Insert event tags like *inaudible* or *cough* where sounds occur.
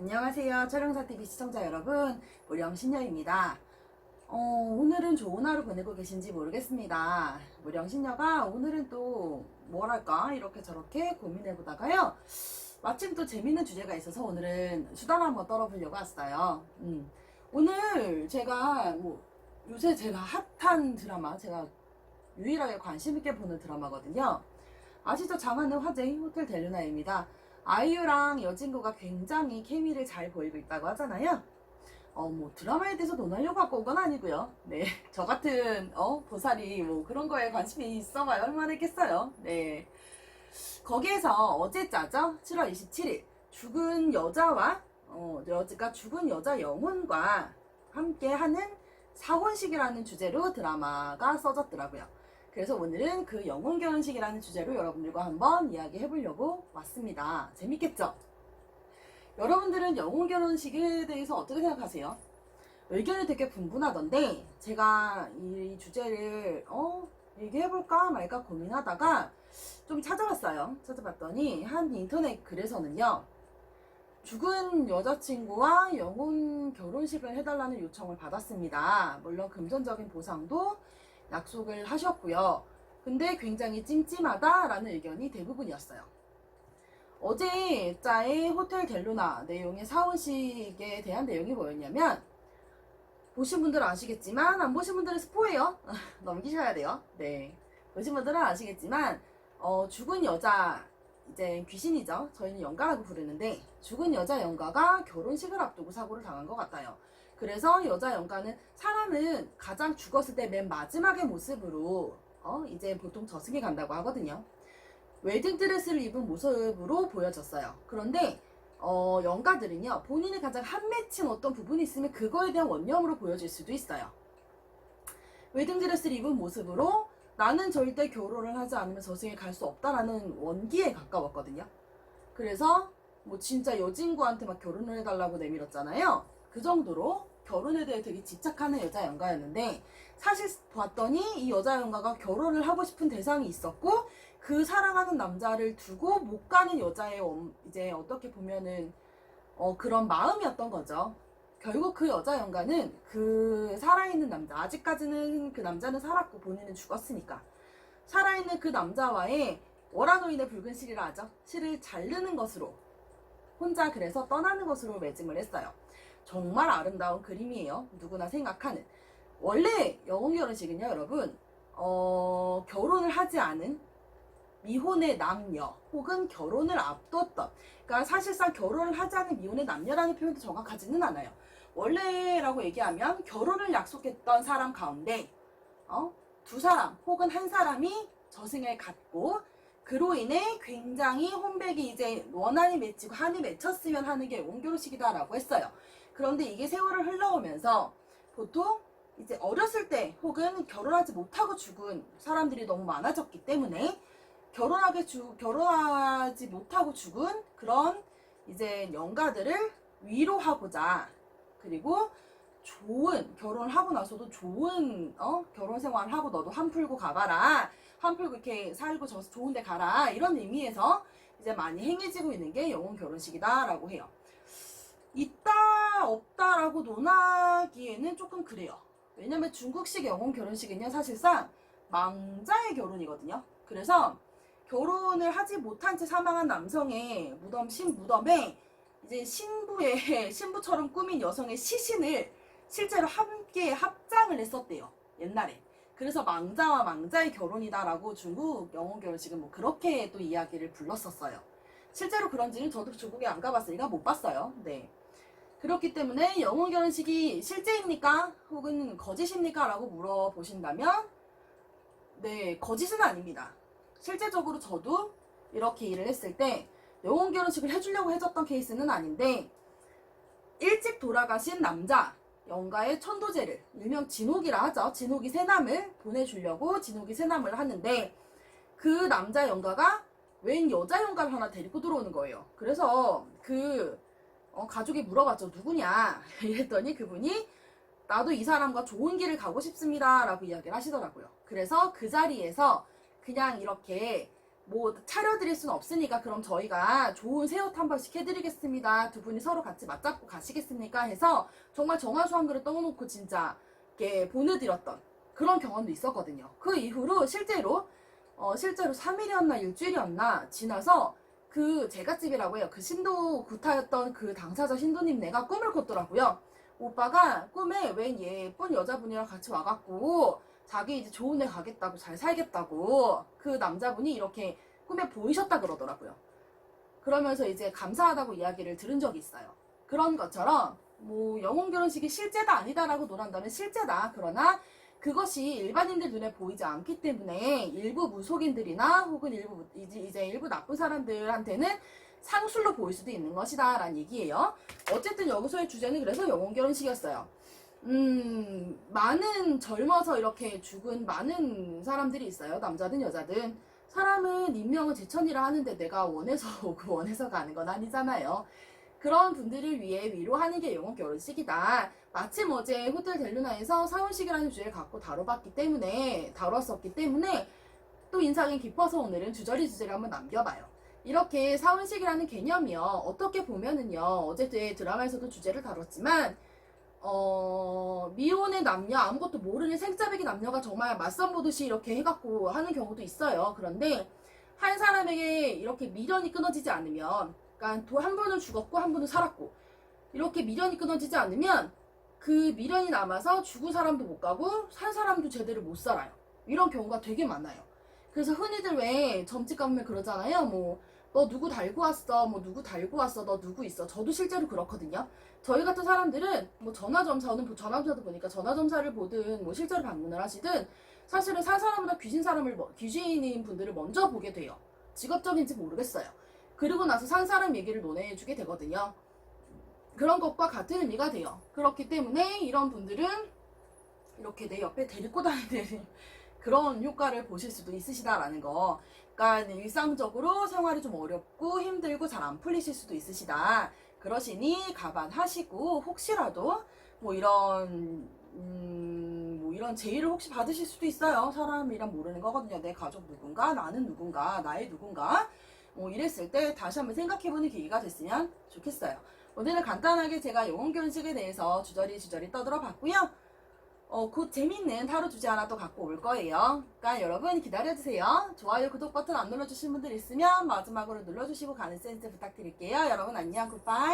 안녕하세요. 촬영사TV 시청자 여러분, 무령신녀입니다. 어, 오늘은 좋은 하루 보내고 계신지 모르겠습니다. 무령신녀가 오늘은 또 뭐랄까 이렇게 저렇게 고민해보다가요. 마침 또 재밌는 주제가 있어서 오늘은 수다를 한번 떨어보려고 왔어요. 음. 오늘 제가 뭐 요새 제가 핫한 드라마, 제가 유일하게 관심 있게 보는 드라마거든요. 아시죠? 장안의 화제인 호텔 델루나입니다. 아이유랑 여진구가 굉장히 케미를 잘 보이고 있다고 하잖아요. 어, 뭐, 드라마에 대해서 논하려고 갖고 온 건 아니고요. 네. *laughs* 저 같은, 어, 보살이 뭐 그런 거에 관심이 있어봐야 얼마나 있겠어요. 네. 거기에서 어제자죠? 7월 27일. 죽은 여자와, 어, 여자가 죽은 여자 영혼과 함께 하는 사혼식이라는 주제로 드라마가 써졌더라고요. 그래서 오늘은 그 영혼 결혼식이라는 주제로 여러분들과 한번 이야기해 보려고 왔습니다. 재밌겠죠? 여러분들은 영혼 결혼식에 대해서 어떻게 생각하세요? 의견이 되게 분분하던데 제가 이 주제를 어 얘기해볼까 말까 고민하다가 좀 찾아봤어요. 찾아봤더니 한 인터넷 글에서는요. 죽은 여자친구와 영혼 결혼식을 해달라는 요청을 받았습니다. 물론 금전적인 보상도 약속을 하셨고요. 근데 굉장히 찜찜하다라는 의견이 대부분이었어요. 어제 자의 호텔 델루나 내용의 사원식에 대한 내용이 뭐였냐면 보신 분들은 아시겠지만 안 보신 분들은 스포예요. *laughs* 넘기셔야 돼요. 네. 보신 분들은 아시겠지만 어, 죽은 여자 이제 귀신이죠. 저희는 영가라고 부르는데 죽은 여자 영가가 결혼식을 앞두고 사고를 당한 것 같아요. 그래서 여자 영가는 사람은 가장 죽었을 때 맨 마지막의 모습으로 어, 이제 보통 저승에 간다고 하거든요. 웨딩 드레스를 입은 모습으로 보여졌어요. 그런데 어, 영가들은요 본인이 가장 한 맺힌 어떤 부분이 있으면 그거에 대한 원념으로 보여질 수도 있어요. 웨딩 드레스를 입은 모습으로 나는 절대 결혼을 하지 않으면 저승에 갈 수 없다라는 원기에 가까웠거든요. 그래서 뭐 진짜 여진구한테 막 결혼을 해달라고 내밀었잖아요. 그 정도로 결혼에 대해 되게 집착하는 여자 연가였는데 사실 봤더니 이 여자 연가가 결혼을 하고 싶은 대상이 있었고 그 사랑하는 남자를 두고 못 가는 여자의 엄- 이제 어떻게 보면은 어 그런 마음이었던 거죠. 결국 그 여자 연가는 그 살아있는 남자 아직까지는 그 남자는 살았고 본인은 죽었으니까 살아있는 그 남자와의 월화노인의 붉은 실이라 하죠. 실을 자르는 것으로 혼자 그래서 떠나는 것으로 매짐을 했어요. 정말 아름다운 그림이에요. 누구나 생각하는. 원래 영혼 결혼식은요, 여러분, 어, 결혼을 하지 않은 미혼의 남녀 혹은 결혼을 앞뒀던 그러니까 사실상 결혼을 하지 않은 미혼의 남녀라는 표현도 정확하지는 않아요. 원래라고 얘기하면 결혼을 약속했던 사람 가운데 어? 두 사람 혹은 한 사람이 저승에 갔고 그로 인해 굉장히 혼백이 이제 원한이 맺히고 한이 맺혔으면 하는 게 온결혼식이다라고 했어요. 그런데 이게 세월을 흘러오면서 보통 이제 어렸을 때 혹은 결혼하지 못하고 죽은 사람들이 너무 많아졌기 때문에 결혼하게 죽 결혼하지 못하고 죽은 그런 이제 영가들을 위로하고자 그리고 좋은 결혼을 하고 나서도 좋은 어 결혼 생활을 하고 너도 한 풀고 가봐라 한 풀고 이렇게 살고 저 좋은 데 가라 이런 의미에서 이제 많이 행해지고 있는 게 영혼 결혼식이다라고 해요. 있다 없다라고 논하기에는 조금 그래요. 왜냐면 중국식 영혼 결혼식은요 사실상 망자의 결혼이거든요. 그래서 결혼을 하지 못한 채 사망한 남성의 무덤 신 무덤에 이제 신부의 *laughs* 신부처럼 꾸민 여성의 시신을 실제로 함께 합장을 했었대요 옛날에. 그래서 망자와 망자의 결혼이다라고 중국 영혼 결혼식은 뭐 그렇게 또 이야기를 불렀었어요. 실제로 그런지는 저도 중국에 안 가봤으니까 못 봤어요. 네. 그렇기 때문에 영혼 결혼식이 실제입니까? 혹은 거짓입니까? 라고 물어보신다면, 네, 거짓은 아닙니다. 실제적으로 저도 이렇게 일을 했을 때, 영혼 결혼식을 해주려고 해줬던 케이스는 아닌데, 일찍 돌아가신 남자, 영가의 천도제를, 일명 진옥이라 하죠. 진옥이 새남을 보내주려고 진옥이 새남을 하는데, 그 남자 영가가 웬 여자 영가를 하나 데리고 들어오는 거예요. 그래서 그, 어, 가족이 물어봤죠. 누구냐? *laughs* 이랬더니 그분이 나도 이 사람과 좋은 길을 가고 싶습니다. 라고 이야기를 하시더라고요. 그래서 그 자리에서 그냥 이렇게 뭐 차려드릴 순 없으니까 그럼 저희가 좋은 새우탕 한 번씩 해드리겠습니다. 두 분이 서로 같이 맞잡고 가시겠습니까? 해서 정말 정화수 한 그릇 떠놓고 진짜 이렇게 보내드렸던 그런 경험도 있었거든요. 그 이후로 실제로 어, 실제로 3일이었나 일주일이었나 지나서 그 제갓집이라고 해요. 그 신도 구타였던 그 당사자 신도님네가 꿈을 꿨더라고요. 오빠가 꿈에 웬 예쁜 여자분이랑 같이 와갖고 자기 이제 좋은 데 가겠다고 잘 살겠다고 그 남자분이 이렇게 꿈에 보이셨다 그러더라고요. 그러면서 이제 감사하다고 이야기를 들은 적이 있어요. 그런 것처럼 뭐 영혼 결혼식이 실제다 아니다라고 논한다면 실제다. 그러나 그것이 일반인들 눈에 보이지 않기 때문에 일부 무속인들이나 혹은 일부 이제, 이제 일부 나쁜 사람들한테는 상술로 보일 수도 있는 것이다 라는 얘기예요. 어쨌든 여기서의 주제는 그래서 영혼 결혼식이었어요. 음, 많은 젊어서 이렇게 죽은 많은 사람들이 있어요. 남자든 여자든. 사람은 인명은 제천이라 하는데 내가 원해서 오고 *laughs* 원해서 가는 건 아니잖아요. 그런 분들을 위해 위로하는 게 영혼 결혼식이다. 마침 어제 호텔 델루나에서 사혼식이라는 주제를 갖고 다뤄봤기 때문에, 다뤘었기 때문에 또 인상이 깊어서 오늘은 주저리 주제를 한번 남겨봐요. 이렇게 사혼식이라는 개념이요. 어떻게 보면은요. 어제 드라마에서도 주제를 다뤘지만, 어, 미혼의 남녀, 아무것도 모르는 생짜배기 남녀가 정말 맞선 보듯이 이렇게 해갖고 하는 경우도 있어요. 그런데 한 사람에게 이렇게 미련이 끊어지지 않으면, 그러니까 또한 분은 죽었고 한 분은 살았고, 이렇게 미련이 끊어지지 않으면 그 미련이 남아서 죽은 사람도 못 가고 산 사람도 제대로 못 살아요. 이런 경우가 되게 많아요. 그래서 흔히들 왜 점집 가면 그러잖아요. 뭐, 너 누구 달고 왔어? 뭐, 누구 달고 왔어? 너 누구 있어? 저도 실제로 그렇거든요. 저희 같은 사람들은 뭐 전화점사는 뭐 전화점사도 보니까 전화점사를 보든 뭐 실제로 방문을 하시든 사실은 산 사람보다 귀신 사람을 뭐- 귀신인 분들을 먼저 보게 돼요. 직업적인지 모르겠어요. 그리고 나서 산 사람 얘기를 논해주게 되거든요. 그런 것과 같은 의미가 돼요. 그렇기 때문에 이런 분들은 이렇게 내 옆에 데리고 다니는 *laughs* 그런 효과를 보실 수도 있으시다라는 거. 그러니까 일상적으로 생활이 좀 어렵고 힘들고 잘 안 풀리실 수도 있으시다. 그러시니 가반 하시고 혹시라도 뭐 이런 음, 뭐 이런 제의를 혹시 받으실 수도 있어요. 사람이란 모르는 거거든요. 내 가족 누군가, 나는 누군가, 나의 누군가. 뭐 이랬을 때 다시 한번 생각해보는 계기가 됐으면 좋겠어요. 오늘은 간단하게 제가 영혼 결혼식에 대해서 주저리 주저리 떠들어 봤고요. 어, 곧 재밌는 타로 주제 하나 또 갖고 올 거예요. 그러니까 여러분 기다려주세요. 좋아요, 구독 버튼 안 눌러주신 분들 있으면 마지막으로 눌러주시고 가는 센스 부탁드릴게요. 여러분 안녕, 굿바이.